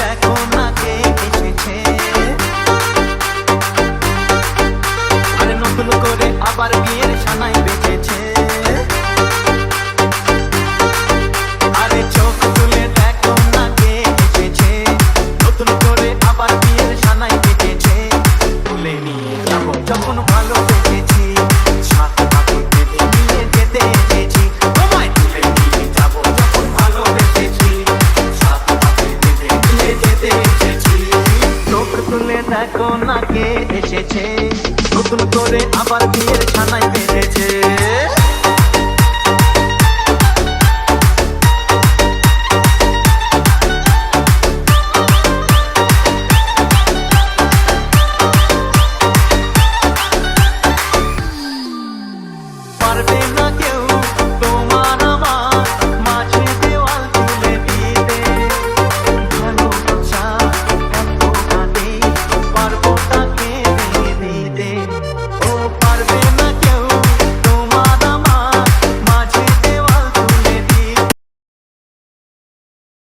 দেখো না কে এসেছে। আরে আবার বিয়ের সানাই বেঁচেছে। আরে চোখ তুলে দেখো না কে এসেছে। নতুন আবার বিয়ের সানাই বেঁচেছে। তুলে যখন ভালো বেঁচেছি সাথে দেখো না কে এসেছে। নতুন করে আবার বিয়ের ছানায় বেড়েছে